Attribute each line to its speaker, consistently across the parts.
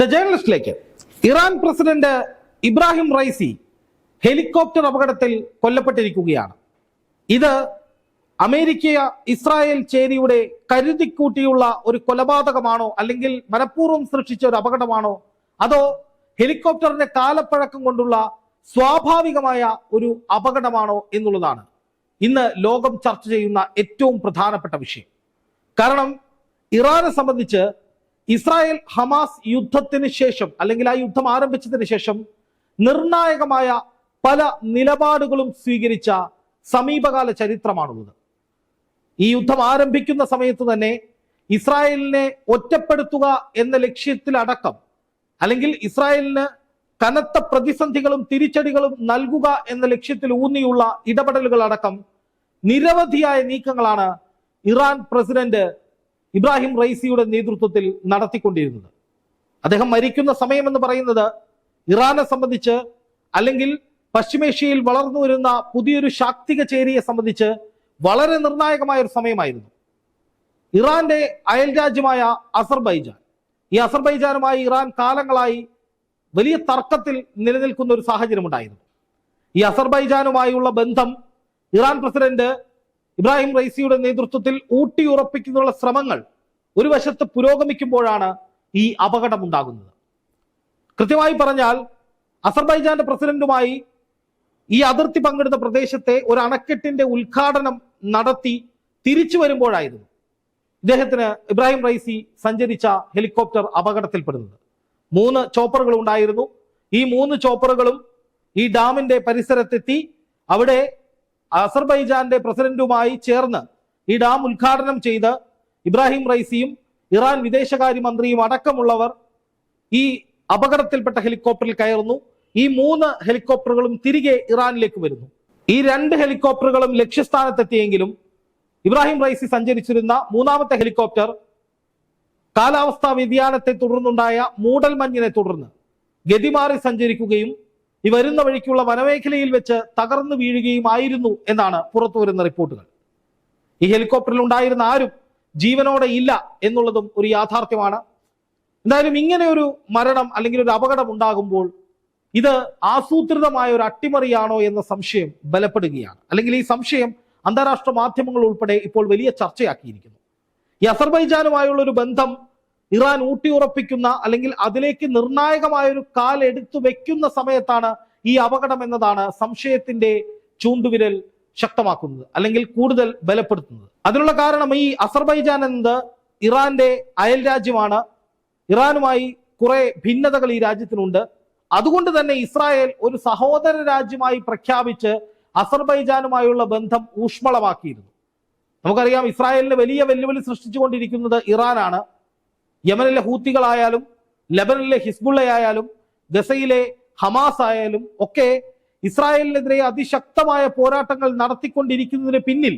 Speaker 1: The ജേർണലിസ്റ്റിലേക്ക് Iran president Ebrahim Raisi helicopter അപകടത്തിൽ കൊല്ലപ്പെട്ടിരിക്കുകയാണ്. ഇത് അമേരിക്ക ഇസ്രായേൽ ചേരിയുടെ കരുതിക്കൂട്ടിയുള്ള ഒരു കൊലപാതകമാണോ അല്ലെങ്കിൽ മനഃപൂർവം സൃഷ്ടിച്ച ഒരു അപകടമാണോ? അതോ ഹെലികോപ്റ്ററിന്റെ കാലപ്പഴക്കം കൊണ്ടുള്ള സ്വാഭാവികമായ ഒരു അപകടമാണോ എന്നുള്ളതാണ് ഇന്ന് ലോകം ചർച്ച ചെയ്യുന്ന ഏറ്റവും പ്രധാനപ്പെട്ട വിഷയം. കാരണം ഇറാനെ സംബന്ധിച്ച് ഇസ്രായേൽ ഹമാസ് യുദ്ധത്തിന് ശേഷം അല്ലെങ്കിൽ ആ യുദ്ധം ആരംഭിച്ചതിന് ശേഷം നിർണായകമായ പല നിലപാടുകളും സ്വീകരിച്ച സമീപകാല ചരിത്രമാണുള്ളത്. ഈ യുദ്ധം ആരംഭിക്കുന്ന സമയത്ത് തന്നെ ഇസ്രായേലിനെ ഒറ്റപ്പെടുത്തുക എന്ന ലക്ഷ്യത്തിലടക്കം അല്ലെങ്കിൽ ഇസ്രായേലിന് കനത്ത പ്രതിസന്ധികളും തിരിച്ചടികളും നൽകുക എന്ന ലക്ഷ്യത്തിൽ ഊന്നിയുള്ള ഇടപെടലുകൾ അടക്കം നിരവധിയായ നീക്കങ്ങളാണ് ഇറാൻ പ്രസിഡന്റ് ഇബ്രാഹിം റൈസിയുടെ നേതൃത്വത്തിൽ നടത്തിക്കൊണ്ടിരുന്നത്. അദ്ദേഹം മരിക്കുന്ന സമയമെന്ന് പറയുന്നത് ഇറാനെ സംബന്ധിച്ച് അല്ലെങ്കിൽ പശ്ചിമേഷ്യയിൽ വളർന്നു വരുന്ന പുതിയൊരു ശാക്തിക ചേരിയെ സംബന്ധിച്ച് വളരെ നിർണായകമായ ഒരു സമയമായിരുന്നു. ഇറാന്റെ അയൽ രാജ്യമായ അസർബൈജാൻ. ഈ അസർബൈജാനുമായി ഇറാൻ കാലങ്ങളായി വലിയ തർക്കത്തിൽ നിലനിൽക്കുന്ന ഒരു സാഹചര്യം ഉണ്ടായിരുന്നു ഈ അസർബൈജാനുമായുള്ള ബന്ധം ഇറാൻ പ്രസിഡന്റ് ഇബ്രാഹിം റൈസിയുടെ നേതൃത്വത്തിൽ ഊട്ടിയുറപ്പിക്കുന്നതിനുള്ള ശ്രമങ്ങൾ ഒരു വശത്ത് പുരോഗമിക്കുമ്പോഴാണ് ഈ അപകടം ഉണ്ടാകുന്നത് കൃത്യമായി പറഞ്ഞാൽ അസർബൈജാന്റെ പ്രസിഡന്റുമായി ഈ അതിർത്തി പങ്കിടുന്ന പ്രദേശത്തെ ഒരു അണക്കെട്ടിന്റെ ഉദ്ഘാടനം നടത്തി തിരിച്ചു വരുമ്പോഴായിരുന്നു ഇദ്ദേഹത്തിന് ഇബ്രാഹിം റൈസി സഞ്ചരിച്ച ഹെലികോപ്റ്റർ അപകടത്തിൽപ്പെടുന്നത്. മൂന്ന് ചോപ്പറുകൾ ഉണ്ടായിരുന്നു. ഈ മൂന്ന് ചോപ്പറുകളും ഈ ഡാമിന്റെ പരിസരത്തെത്തി അവിടെ അസർബൈജാന്റെ പ്രസിഡന്റുമായി ചേർന്ന് ഈ ഡാം ഉദ്ഘാടനം ചെയ്ത് ഇബ്രാഹിം റൈസിയും ഇറാൻ വിദേശകാര്യ മന്ത്രിയും അടക്കമുള്ളവർ ഈ അപകടത്തിൽപ്പെട്ട ഹെലികോപ്റ്ററിൽ കയറുന്നു. ഈ മൂന്ന് ഹെലികോപ്റ്ററുകളും തിരികെ ഇറാനിലേക്ക് വരുന്നു. ഈ രണ്ട് ഹെലികോപ്റ്ററുകളും ലക്ഷ്യസ്ഥാനത്തെത്തിയെങ്കിലും ഇബ്രാഹിം റൈസി സഞ്ചരിച്ചിരുന്ന മൂന്നാമത്തെ ഹെലികോപ്റ്റർ കാലാവസ്ഥാ വ്യതിയാനത്തെ തുടർന്നുണ്ടായ മൂടൽമഞ്ഞിനെ തുടർന്ന് ഗതിമാറി സഞ്ചരിക്കുകയും ഈ വരുന്ന വഴിക്കുള്ള വനമേഖലയിൽ വെച്ച് തകർന്നു വീഴുകയും ആയിരുന്നു എന്നാണ് പുറത്തു വരുന്ന റിപ്പോർട്ടുകൾ. ഈ ഹെലികോപ്റ്ററിൽ ഉണ്ടായിരുന്ന ആരും ജീവനോടെ ഇല്ല എന്നുള്ളതും ഒരു യാഥാർത്ഥ്യമാണ്. എന്തായാലും ഇങ്ങനെ ഒരു മരണം അല്ലെങ്കിൽ ഒരു അപകടം ഉണ്ടാകുമ്പോൾ ഇത് ആസൂത്രിതമായ ഒരു അട്ടിമറിയാണോ എന്ന സംശയം ബലപ്പെടുകയാണ്. അല്ലെങ്കിൽ ഈ സംശയം അന്താരാഷ്ട്ര മാധ്യമങ്ങൾ ഉൾപ്പെടെ ഇപ്പോൾ വലിയ ചർച്ചയാക്കിയിരിക്കുന്നു. ഈ അസർബൈജാനുമായുള്ള ഒരു ബന്ധം ഇറാൻ ഊട്ടിയുറപ്പിക്കുന്ന അല്ലെങ്കിൽ അതിലേക്ക് നിർണായകമായ ഒരു കാൽ എടുത്തു വെക്കുന്ന സമയത്താണ് ഈ അപകടം എന്നതാണ് സംശയത്തിന്റെ ചൂണ്ടുവിരൽ ശക്തമാക്കുന്നത് അല്ലെങ്കിൽ കൂടുതൽ ബലപ്പെടുത്തുന്നത്. അതിനുള്ള കാരണം ഈ അസർബൈജാൻ എന്നത് ഇറാന്റെ അയൽ രാജ്യമാണ്. ഇറാനുമായി കുറെ ഭിന്നതകൾ ഈ രാജ്യത്തിനുണ്ട്. അതുകൊണ്ട് തന്നെ ഇസ്രായേൽ ഒരു സഹോദര രാജ്യമായി പ്രഖ്യാപിച്ച് അസർബൈജാനുമായുള്ള ബന്ധം ഊഷ്മളമാക്കിയിരുന്നു. നമുക്കറിയാം ഇസ്രായേലിന് വലിയ വെല്ലുവിളി സൃഷ്ടിച്ചുകൊണ്ടിരിക്കുന്നത് ഇറാനാണ്. യമനിലെ ഹൂത്തികളായാലും ലബനിലെ ഹിസ്ബുള്ളയായാലും ഗസയിലെ ഹമാസ് ആയാലും ഒക്കെ ഇസ്രായേലിനെതിരെ അതിശക്തമായ പോരാട്ടങ്ങൾ നടത്തിക്കൊണ്ടിരിക്കുന്നതിന് പിന്നിൽ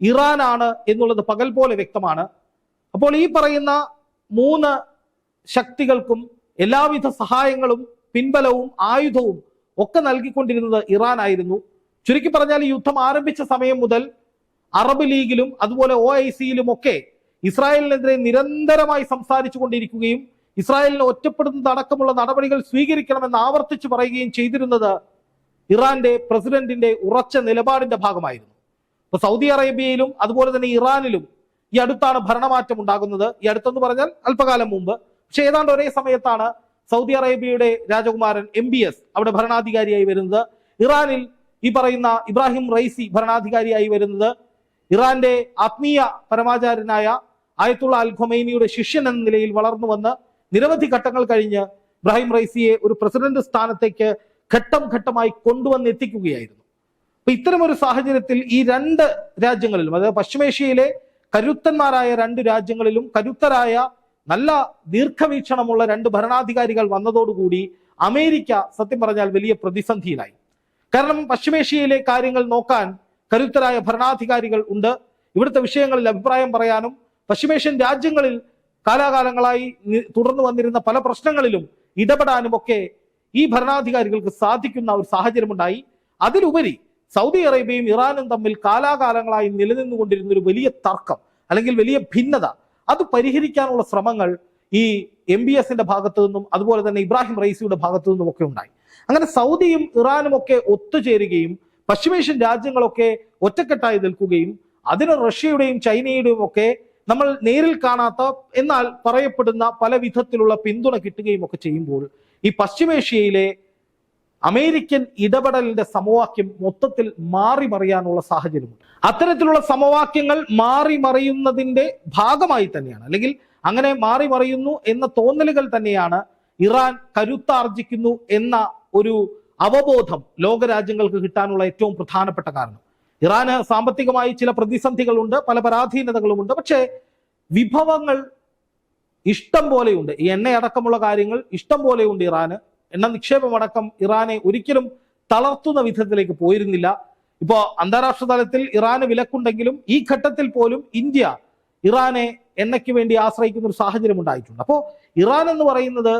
Speaker 1: ഇറാനാണ് എന്നുള്ളത് പകൽ പോലെ വ്യക്തമാണ്. അപ്പോൾ ഈ പറയുന്ന മൂന്ന് ശക്തികൾക്കും എല്ലാവിധ സഹായങ്ങളും പിൻബലവും ആയുധവും ഒക്കെ നൽകിക്കൊണ്ടിരുന്നത് ഇറാൻ ആയിരുന്നു ചുരുക്കി പറഞ്ഞാൽ യുദ്ധം ആരംഭിച്ച സമയം മുതൽ അറബ് ലീഗിലും അതുപോലെ ഒ ഐ സിയിലും ഒക്കെ ഇസ്രായേലിനെതിരെ നിരന്തരമായി സംസാരിച്ചു കൊണ്ടിരിക്കുകയും ഇസ്രായേലിനെ ഒറ്റപ്പെടുന്നത് അടക്കമുള്ള നടപടികൾ സ്വീകരിക്കണമെന്ന് ആവർത്തിച്ചു പറയുകയും ചെയ്തിരുന്നത് ഇറാന്റെ പ്രസിഡന്റിന്റെ ഉറച്ച നിലപാടിന്റെ ഭാഗമായിരുന്നു. ഇപ്പൊ സൗദി അറേബ്യയിലും അതുപോലെ തന്നെ ഇറാനിലും ഈ അടുത്താണ് ഭരണമാറ്റം ഉണ്ടാകുന്നത്. ഈ അടുത്തെന്ന് പറഞ്ഞാൽ അല്പകാലം മുമ്പ്. പക്ഷെ ഏതാണ്ട് ഒരേ സമയത്താണ് സൗദി അറേബ്യയുടെ രാജകുമാരൻ എം ബി എസ് അവിടെ ഭരണാധികാരിയായി വരുന്നത്. ഇറാനിൽ ഈ പറയുന്ന ഇബ്രാഹിം റൈസി ഭരണാധികാരിയായി വരുന്നത്. ഇറാന്റെ ആത്മീയ പരമാചാര്യനായ ആയത്തുള്ള അൽ ഖൊമൈനിയുടെ ശിഷ്യൻ എന്ന നിലയിൽ വളർന്നു വന്ന് നിരവധി ഘട്ടങ്ങൾ കഴിഞ്ഞ് ഇബ്രാഹിം റൈസിയെ ഒരു പ്രസിഡന്റ് സ്ഥാനത്തേക്ക് ഘട്ടം ഘട്ടമായി കൊണ്ടുവന്ന് എത്തിക്കുകയായിരുന്നു അപ്പൊ ഇത്തരം ഒരു സാഹചര്യത്തിൽ ഈ രണ്ട് രാജ്യങ്ങളിലും അതായത് പശ്ചിമേഷ്യയിലെ കരുത്തന്മാരായ രണ്ട് രാജ്യങ്ങളിലും കരുത്തരായ നല്ല ദീർഘവീക്ഷണമുള്ള രണ്ട് ഭരണാധികാരികൾ വന്നതോടുകൂടി അമേരിക്ക സത്യം പറഞ്ഞാൽ വലിയ പ്രതിസന്ധിയിലായി. കാരണം പശ്ചിമേഷ്യയിലെ കാര്യങ്ങൾ നോക്കാൻ കരുത്തരായ ഭരണാധികാരികൾ ഉണ്ട്. ഇവിടുത്തെ വിഷയങ്ങളിൽ അഭിപ്രായം പറയാനും പശ്ചിമേഷ്യൻ രാജ്യങ്ങളിൽ കാലാകാലങ്ങളായി തുടർന്നു വന്നിരുന്ന പല പ്രശ്നങ്ങളിലും ഇടപെടാനും ഒക്കെ ഈ ഭരണാധികാരികൾക്ക് സാധിക്കുന്ന ഒരു സാഹചര്യമുണ്ടായി. അതിലുപരി സൗദി അറേബ്യയും ഇറാനും തമ്മിൽ കാലാകാലങ്ങളായി നിലനിന്നുകൊണ്ടിരുന്ന ഒരു വലിയ തർക്കം അല്ലെങ്കിൽ വലിയ ഭിന്നത അത് പരിഹരിക്കാനുള്ള ശ്രമങ്ങൾ ഈ എം ബി എസിന്റെ ഭാഗത്തു നിന്നും അതുപോലെ തന്നെ ഇബ്രാഹിം റൈസിയുടെ ഭാഗത്തു നിന്നും ഒക്കെ ഉണ്ടായി. അങ്ങനെ സൗദിയും ഇറാനും ഒക്കെ ഒത്തുചേരുകയും പശ്ചിമേഷ്യൻ രാജ്യങ്ങളൊക്കെ ഒറ്റക്കെട്ടായി നിൽക്കുകയും അതിന് റഷ്യയുടെയും ചൈനയുടെയും ഒക്കെ നമ്മൾ നേരിൽ കാണാത്ത എന്നാൽ പറയപ്പെടുന്ന പല വിധത്തിലുള്ള പിന്തുണ കിട്ടുകയും ഒക്കെ ചെയ്യുമ്പോൾ ഈ പശ്ചിമേഷ്യയിലെ അമേരിക്കൻ ഇടപെടലിന്റെ സമവാക്യം മൊത്തത്തിൽ മാറി മറിയാനുള്ള സാഹചര്യമുണ്ട്. അത്തരത്തിലുള്ള സമവാക്യങ്ങൾ മാറി മറിയുന്നതിന്റെ ഭാഗമായി തന്നെയാണ്. അല്ലെങ്കിൽ അങ്ങനെ മാറി മറിയുന്നു എന്ന തോന്നലുകൾ തന്നെയാണ് ഇറാൻ കരുത്താർജിക്കുന്നു എന്ന ഒരു അവബോധം ലോകരാജ്യങ്ങൾക്ക് കിട്ടാനുള്ള ഏറ്റവും പ്രധാനപ്പെട്ട കാരണം. ഇറാന് സാമ്പത്തികമായി ചില പ്രതിസന്ധികളുണ്ട് പല പരാധീനതകളുമുണ്ട്. പക്ഷേ വിഭവങ്ങൾ ഇഷ്ടം പോലെയുണ്ട്. ഈ എണ്ണയടക്കമുള്ള കാര്യങ്ങൾ ഇഷ്ടം പോലെയുണ്ട് ഇറാന്. എണ്ണ നിക്ഷേപമടക്കം ഇറാനെ ഒരിക്കലും തളർത്തുന്ന വിധത്തിലേക്ക് പോയിരുന്നില്ല. ഇപ്പോ അന്താരാഷ്ട്ര തലത്തിൽ ഇറാന് വിലക്കുണ്ടെങ്കിലും ഈ ഘട്ടത്തിൽ പോലും ഇന്ത്യ ഇറാനെ എണ്ണയ്ക്ക് വേണ്ടി ആശ്രയിക്കുന്ന ഒരു സാഹചര്യം ഉണ്ടായിട്ടുണ്ട്. അപ്പോൾ ഇറാൻ എന്ന് പറയുന്നത്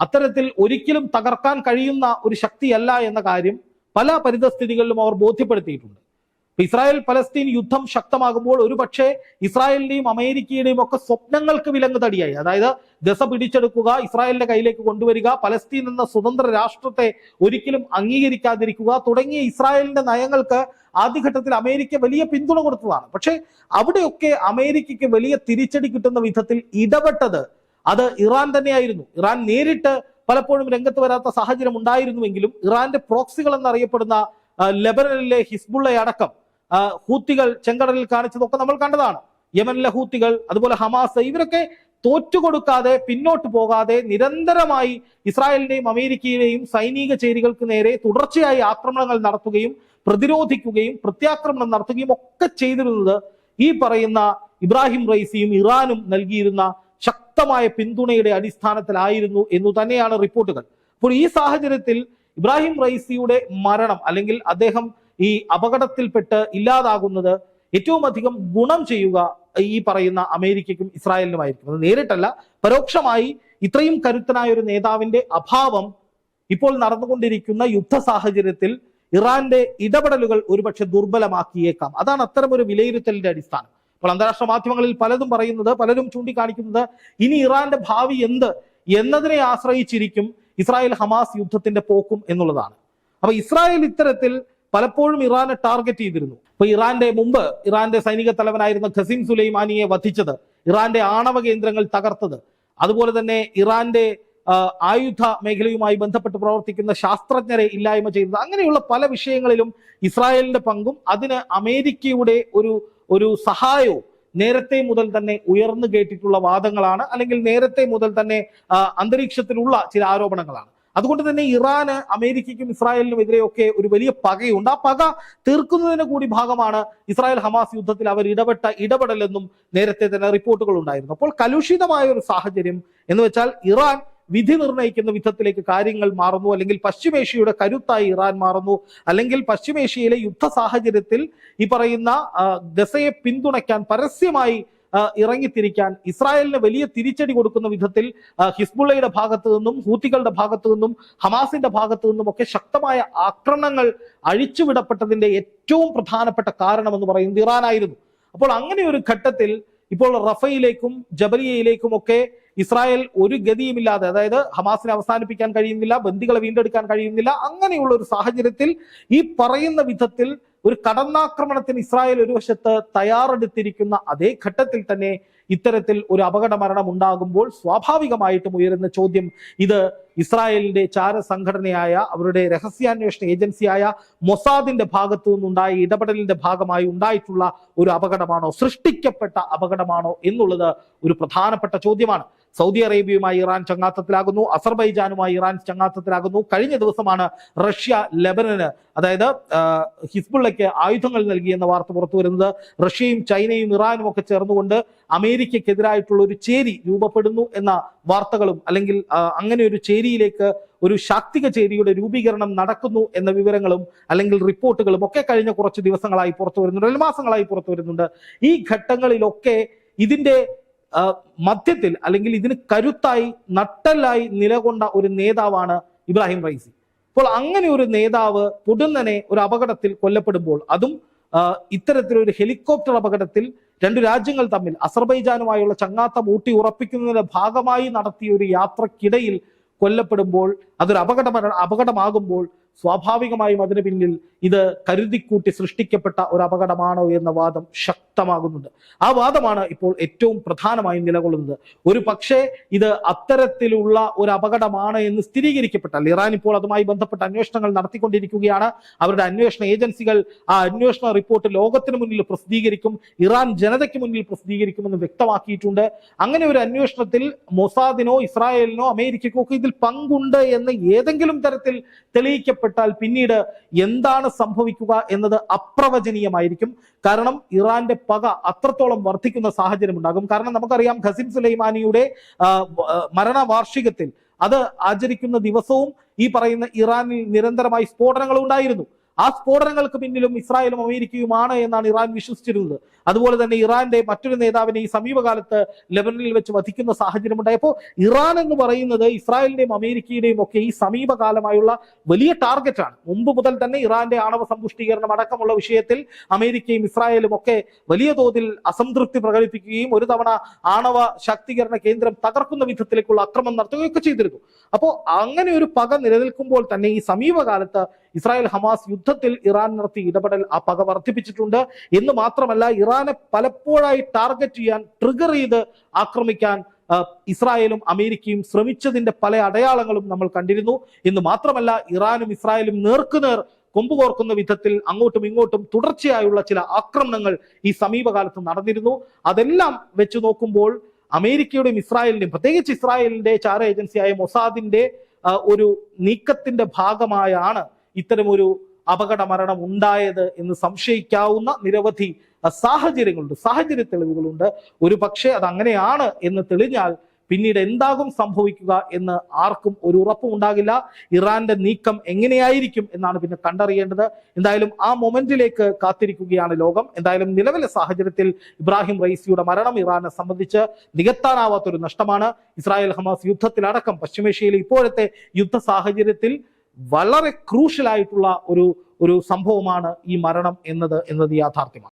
Speaker 1: അത്തരത്തിൽ ഒരിക്കലും തകർക്കാൻ കഴിയുന്ന ഒരു ശക്തിയല്ല എന്ന കാര്യം പല പരിതസ്ഥിതികളിലും അവർ ബോധ്യപ്പെടുത്തിയിട്ടുണ്ട്. ഇസ്രായേൽ പലസ്തീൻ യുദ്ധം ശക്തമാകുമ്പോൾ ഒരുപക്ഷെ ഇസ്രായേലിന്റെയും അമേരിക്കയുടെയും ഒക്കെ സ്വപ്നങ്ങൾക്ക് വിലങ്ങ് തടിയായി. അതായത് ഗസ പിടിച്ചെടുക്കുക ഇസ്രായേലിന്റെ കയ്യിലേക്ക് കൊണ്ടുവരിക പലസ്തീൻ എന്ന സ്വതന്ത്ര രാഷ്ട്രത്തെ ഒരിക്കലും അംഗീകരിക്കാതിരിക്കുക തുടങ്ങിയ ഇസ്രായേലിന്റെ നയങ്ങൾക്ക് ആദ്യഘട്ടത്തിൽ അമേരിക്ക വലിയ പിന്തുണ കൊടുത്തതാണ്. പക്ഷേ അവിടെയൊക്കെ അമേരിക്കയ്ക്ക് വലിയ തിരിച്ചടി കിട്ടുന്ന വിധത്തിൽ ഇടപെട്ടത് അത് ഇറാൻ തന്നെയായിരുന്നു. ഇറാൻ നേരിട്ട് പലപ്പോഴും രംഗത്ത് വരാത്ത സാഹചര്യം ഉണ്ടായിരുന്നുവെങ്കിലും ഇറാന്റെ പ്രോക്സികൾ എന്നറിയപ്പെടുന്ന ലെബനനിലെ ഹിസ്ബുള്ള അടക്കം ഹൂത്തികൾ ചെങ്കടലിൽ കാണിച്ചതൊക്കെ നമ്മൾ കണ്ടതാണ്. യമനിലെ ഹൂത്തികൾ അതുപോലെ ഹമാസ് ഇവരൊക്കെ തോറ്റുകൊടുക്കാതെ പിന്നോട്ട് പോകാതെ നിരന്തരമായി ഇസ്രായേലിന്റെയും അമേരിക്കയുടെയും സൈനിക ചേരികൾക്ക് നേരെ തുടർച്ചയായി ആക്രമണങ്ങൾ നടത്തുകയും പ്രതിരോധിക്കുകയും പ്രത്യാക്രമണം നടത്തുകയും ഒക്കെ ചെയ്തിരുന്നത് ഈ പറയുന്ന ഇബ്രാഹിം റൈസിയും ഇറാനും നൽകിയിരുന്ന ശക്തമായ പിന്തുണയുടെ അടിസ്ഥാനത്തിലായിരുന്നു എന്നു തന്നെയാണ് റിപ്പോർട്ടുകൾ. അപ്പോൾ ഈ സാഹചര്യത്തിൽ ഇബ്രാഹിം റൈസിയുടെ മരണം അല്ലെങ്കിൽ അദ്ദേഹം ഈ അപകടത്തിൽപ്പെട്ട് ഇല്ലാതാകുന്നത് ഏറ്റവും അധികം ഗുണം ചെയ്യുക ഈ പറയുന്ന അമേരിക്കയ്ക്കും ഇസ്രായേലിനുമായിരിക്കും. അത് നേരിട്ടല്ല പരോക്ഷമായി ഇത്രയും കരുത്തനായ ഒരു നേതാവിന്റെ അഭാവം ഇപ്പോൾ നടന്നുകൊണ്ടിരിക്കുന്ന യുദ്ധ സാഹചര്യത്തിൽ ഇറാന്റെ ഇടപെടലുകൾ ഒരുപക്ഷെ ദുർബലമാക്കിയേക്കാം. അതാണ് അത്തരം ഒരു വിലയിരുത്തലിന്റെ അടിസ്ഥാനം. ഇപ്പോൾ അന്താരാഷ്ട്ര മാധ്യമങ്ങളിൽ പലതും പറയുന്നത് പലരും ചൂണ്ടിക്കാണിക്കുന്നത് ഇനി ഇറാന്റെ ഭാവി എന്ത് എന്നതിനെ ആശ്രയിച്ചിരിക്കും ഇസ്രായേൽ ഹമാസ് യുദ്ധത്തിന്റെ പോക്കും എന്നുള്ളതാണ്. അപ്പൊ ഇസ്രായേൽ ഇത്തരത്തിൽ പലപ്പോഴും ഇറാനെ ടാർഗറ്റ് ചെയ്തിരുന്നു. അപ്പൊ ഇറാന്റെ മുമ്പ് ഇറാന്റെ സൈനിക തലവനായിരുന്ന ഖസീം സുലൈമാനിയെ വധിച്ചത് ഇറാന്റെ ആണവ കേന്ദ്രങ്ങൾ തകർത്തത് അതുപോലെ തന്നെ ഇറാന്റെ ആയുധ മേഖലയുമായി ബന്ധപ്പെട്ട് പ്രവർത്തിക്കുന്ന ശാസ്ത്രജ്ഞരെ ഇല്ലായ്മ ചെയ്തത്. അങ്ങനെയുള്ള പല വിഷയങ്ങളിലും ഇസ്രായേലിന്റെ പങ്കും അതിന് അമേരിക്കയുടെ ഒരു ഒരു സഹായവും നേരത്തെ മുതൽ തന്നെ ഉയർന്നു കേട്ടിട്ടുള്ള വാദങ്ങളാണ് അല്ലെങ്കിൽ നേരത്തെ മുതൽ തന്നെ അന്തരീക്ഷത്തിലുള്ള ചില ആരോപണങ്ങളാണ്. അതുകൊണ്ട് തന്നെ ഇറാന് അമേരിക്കയ്ക്കും ഇസ്രായേലിനും എതിരെയൊക്കെ ഒരു വലിയ പകയുണ്ട്. ആ പക തീർക്കുന്നതിന് കൂടി ഭാഗമാണ് ഇസ്രായേൽ ഹമാസ് യുദ്ധത്തിൽ അവർ ഇടപെട്ട ഇടപെടലെന്നും നേരത്തെ തന്നെ റിപ്പോർട്ടുകൾ ഉണ്ടായിരുന്നു. അപ്പോൾ കലുഷിതമായ ഒരു സാഹചര്യം എന്ന് വെച്ചാൽ ഇറാൻ വിധി നിർണയിക്കുന്ന വിധത്തിലേക്ക് കാര്യങ്ങൾ മാറുന്നു. അല്ലെങ്കിൽ പശ്ചിമേഷ്യയുടെ കരുത്തായി ഇറാൻ മാറുന്നു. അല്ലെങ്കിൽ പശ്ചിമേഷ്യയിലെ യുദ്ധ സാഹചര്യത്തിൽ ഈ പറയുന്ന ദശയെ പിന്തുണയ്ക്കാൻ പരസ്യമായി ഇറങ്ങിത്തിരിക്കാൻ. ഇസ്രായേലിന് വലിയ തിരിച്ചടി കൊടുക്കുന്ന വിധത്തിൽ ഹിസ്ബുള്ളയുടെ ഭാഗത്തു നിന്നും ഹൂത്തികളുടെ ഭാഗത്തു നിന്നും ഹമാസിന്റെ ഭാഗത്തു നിന്നും ഒക്കെ ശക്തമായ ആക്രമണങ്ങൾ അഴിച്ചുവിടപ്പെട്ടതിന്റെ ഏറ്റവും പ്രധാനപ്പെട്ട കാരണം എന്ന് പറയുന്നത് ഇറാനായിരുന്നു. അപ്പോൾ അങ്ങനെ ഒരു ഘട്ടത്തിൽ ഇപ്പോൾ റഫയിലേക്കും ജബലിയയിലേക്കും ഒക്കെ ഇസ്രായേൽ ഒരു ഗതിയുമില്ലാതെ അതായത് ഹമാസിനെ അവസാനിപ്പിക്കാൻ കഴിയുന്നില്ല ബന്ദികളെ വീണ്ടെടുക്കാൻ കഴിയുന്നില്ല അങ്ങനെയുള്ള ഒരു സാഹചര്യത്തിൽ ഈ പറയുന്ന വിധത്തിൽ ഒരു കടന്നാക്രമണത്തിന് ഇസ്രായേൽ ഒരു വശത്ത് തയ്യാറെടുത്തിരിക്കുന്ന അതേ ഘട്ടത്തിൽ തന്നെ ഇത്തരത്തിൽ ഒരു അപകട മരണം ഉണ്ടാകുമ്പോൾ സ്വാഭാവികമായിട്ടും ഉയരുന്ന ചോദ്യം ഇത് ഇസ്രായേലിന്റെ ചാര സംഘടനയായ അവരുടെ രഹസ്യാന്വേഷണ ഏജൻസിയായ മൊസാദിന്റെ ഭാഗത്തു നിന്നുണ്ടായ ഇടപെടലിന്റെ ഭാഗമായി ഉണ്ടായിട്ടുള്ള ഒരു അപകടമാണോ സൃഷ്ടിക്കപ്പെട്ട അപകടമാണോ എന്നുള്ളത് ഒരു പ്രധാനപ്പെട്ട ചോദ്യമാണ്. സൗദി അറേബ്യയുമായി ഇറാൻ ചങ്ങാത്തത്തിലാകുന്നു അസർബൈജാനുമായി ഇറാൻ ചങ്ങാത്തത്തിലാകുന്നു. കഴിഞ്ഞ ദിവസമാണ് റഷ്യ ലെബനന് അതായത് ഹിസ്ബുള്ളയ്ക്ക് ആയുധങ്ങൾ നൽകിയെന്ന വാർത്ത പുറത്തു വരുന്നത്. റഷ്യയും ചൈനയും ഇറാനും ഒക്കെ ചേർന്നുകൊണ്ട് അമേരിക്കക്കെതിരായിട്ടുള്ള ഒരു ചേരി രൂപപ്പെടുന്നു എന്ന വാർത്തകളും അല്ലെങ്കിൽ അങ്ങനെ ഒരു ചേരിയിലേക്ക് ഒരു ശാക്തിക ചേരിയുടെ രൂപീകരണം നടക്കുന്നു എന്ന വിവരങ്ങളും അല്ലെങ്കിൽ റിപ്പോർട്ടുകളും ഒക്കെ കഴിഞ്ഞ കുറച്ച് ദിവസങ്ങളായി പുറത്തു വരുന്നുണ്ട് അല്ലെങ്കിൽ മാസങ്ങളായി പുറത്തു വരുന്നുണ്ട്. ഈ ഘട്ടങ്ങളിലൊക്കെ ഇതിന്റെ മധ്യത്തിൽ അല്ലെങ്കിൽ ഇതിന് കരുത്തായി നട്ടലായി നിലകൊണ്ട ഒരു നേതാവാണ് ഇബ്രാഹിം റൈസി അപ്പോൾ അങ്ങനെ ഒരു നേതാവ് പൊടുന്നനെ ഒരു അപകടത്തിൽ കൊല്ലപ്പെടുമ്പോൾ അതും ഇത്തരത്തിലൊരു ഹെലികോപ്റ്റർ അപകടത്തിൽ രണ്ടു രാജ്യങ്ങൾ തമ്മിൽ അസർബൈജാനുമായുള്ള ചങ്ങാത്തം ഊട്ടി ഉറപ്പിക്കുന്നതിന്റെ ഭാഗമായി നടത്തിയ ഒരു യാത്രക്കിടയിൽ കൊല്ലപ്പെടുമ്പോൾ അതൊരു അപകട അപകടമാകുമ്പോൾ സ്വാഭാവികമായും അതിന് പിന്നിൽ ഇത് കരുതിക്കൂട്ടി സൃഷ്ടിക്കപ്പെട്ട ഒരു അപകടമാണോ എന്ന വാദം ശക്തമാകുന്നുണ്ട്. ആ വാദമാണ് ഇപ്പോൾ ഏറ്റവും പ്രധാനമായും നിലകൊള്ളുന്നത്. ഒരു പക്ഷേ ഇത് അത്തരത്തിലുള്ള ഒരു അപകടമാണ് എന്ന് സ്ഥിരീകരിക്കപ്പെട്ടാൽ ഇറാൻ ഇപ്പോൾ അതുമായി ബന്ധപ്പെട്ട അന്വേഷണങ്ങൾ നടത്തിക്കൊണ്ടിരിക്കുകയാണ്. അവരുടെ അന്വേഷണ ഏജൻസികൾ ആ അന്വേഷണ റിപ്പോർട്ട് ലോകത്തിന് മുന്നിൽ പ്രസിദ്ധീകരിക്കും ഇറാൻ ജനതയ്ക്ക് മുന്നിൽ പ്രസിദ്ധീകരിക്കുമെന്ന് വ്യക്തമാക്കിയിട്ടുണ്ട്. അങ്ങനെ ഒരു അന്വേഷണത്തിൽ മൊസാദിനോ ഇസ്രായേലിനോ അമേരിക്കക്കോ ഒക്കെ ഇതിൽ പങ്കുണ്ട് എന്ന് ഏതെങ്കിലും തരത്തിൽ തെളിയിക്കപ്പെട്ടാൽ പിന്നീട് എന്താണ് സംഭവിക്കുക എന്നത് അപ്രവചനീയമായിരിക്കും. കാരണം ഇറാന്റെ പക അത്രത്തോളം വർദ്ധിക്കുന്ന സാഹചര്യം ഉണ്ടാകും. കാരണം നമുക്കറിയാം ഖസിം സുലൈമാനിയുടെ മരണവാർഷികത്തിൽ മരണ വാർഷികത്തിൽ അത് ആചരിക്കുന്ന ദിവസവും ഈ പറയുന്ന ഇറാനിൽ നിരന്തരമായി സ്ഫോടനങ്ങൾ ഉണ്ടായിരുന്നു. ആ സ്ഫോടനങ്ങൾക്ക് പിന്നിലും ഇസ്രായേലും അമേരിക്കയുമാണ് എന്നാണ് ഇറാൻ വിശ്വസിച്ചിരുന്നത്. അതുപോലെ തന്നെ ഇറാന്റെ മറ്റൊരു നേതാവിനെ ഈ സമീപകാലത്ത് ലെബനനിൽ വെച്ച് വധിക്കുന്ന സാഹചര്യം ഉണ്ടായപ്പോൾ ഇറാൻ എന്ന് പറയുന്നത് ഇസ്രായേലിന്റെയും അമേരിക്കയുടെയും ഒക്കെ ഈ സമീപകാലമായുള്ള വലിയ ടാർഗറ്റാണ് മുമ്പ് മുതൽ തന്നെ ഇറാന്റെ ആണവ സമ്പുഷ്ടീകരണം അടക്കമുള്ള വിഷയത്തിൽ അമേരിക്കയും ഇസ്രായേലും ഒക്കെ വലിയ തോതിൽ അസംതൃപ്തി പ്രകടിപ്പിക്കുകയും ഒരു തവണ ആണവ ശാക്തീകരണ കേന്ദ്രം തകർക്കുന്ന വിധത്തിലേക്കുള്ള അക്രമം നടത്തുകയൊക്കെ ചെയ്തിരുന്നു. അപ്പോൾ അങ്ങനെ ഒരു പക നിലനിൽക്കുമ്പോൾ തന്നെ ഈ സമീപകാലത്ത് ഇസ്രായേൽ ഹമാസ് യുദ്ധത്തിൽ ഇറാൻ നടത്തി ഇടപെടൽ ആ പക വർദ്ധിപ്പിച്ചിട്ടുണ്ട്. എന്ന് മാത്രമല്ല ഇറാനെ പലപ്പോഴായി ടാർഗറ്റ് ചെയ്യാൻ ട്രിഗർ ചെയ്ത് ആക്രമിക്കാൻ ഇസ്രായേലും അമേരിക്കയും ശ്രമിച്ചതിന്റെ പല അടയാളങ്ങളും നമ്മൾ കണ്ടിരുന്നു. എന്ന് മാത്രമല്ല ഇറാനും ഇസ്രായേലും നേർക്കുനേർ കൊമ്പുകോർക്കുന്ന വിധത്തിൽ അങ്ങോട്ടും ഇങ്ങോട്ടും തുടർച്ചയായുള്ള ചില ആക്രമണങ്ങൾ ഈ സമീപകാലത്ത് നടന്നിരുന്നു. അതെല്ലാം വെച്ച് നോക്കുമ്പോൾ അമേരിക്കയുടെയും ഇസ്രായേലിന്റെയും പ്രത്യേകിച്ച് ഇസ്രായേലിന്റെ ചാര ഏജൻസിയായ മൊസാദിന്റെ ഒരു നീക്കത്തിന്റെ ഭാഗമായാണ് ഇത്തരമൊരു അപകട മരണം ഉണ്ടായത് എന്ന് സംശയിക്കാവുന്ന നിരവധി സാഹചര്യങ്ങളുണ്ട്. സാഹചര്യ തെളിവുകളുണ്ട്. ഒരു പക്ഷേ അത് അങ്ങനെയാണ് എന്ന് തെളിഞ്ഞാൽ പിന്നീട് എന്താകും സംഭവിക്കുക എന്ന് ആർക്കും ഒരു ഉറപ്പും ഉണ്ടാകില്ല. ഇറാന്റെ നീക്കം എങ്ങനെയായിരിക്കും എന്നാണ് പിന്നെ കണ്ടറിയേണ്ടത്. എന്തായാലും ആ മൊമെന്റിലേക്ക് കാത്തിരിക്കുകയാണ് ലോകം. എന്തായാലും നിലവിലെ സാഹചര്യത്തിൽ ഇബ്രാഹിം റൈസിയുടെ മരണം ഇറാനെ സംബന്ധിച്ച് നികത്താനാവാത്തൊരു നഷ്ടമാണ്. ഇസ്രായേൽ ഹമാസ് യുദ്ധത്തിലടക്കം പശ്ചിമേഷ്യയിലെ ഇപ്പോഴത്തെ യുദ്ധ സാഹചര്യത്തിൽ വളരെ ക്രൂഷ്യലായിട്ടുള്ള ഒരു ഒരു സംഭവമാണ് ഈ മരണം എന്നത് എന്നത് യാഥാർത്ഥ്യമാണ്.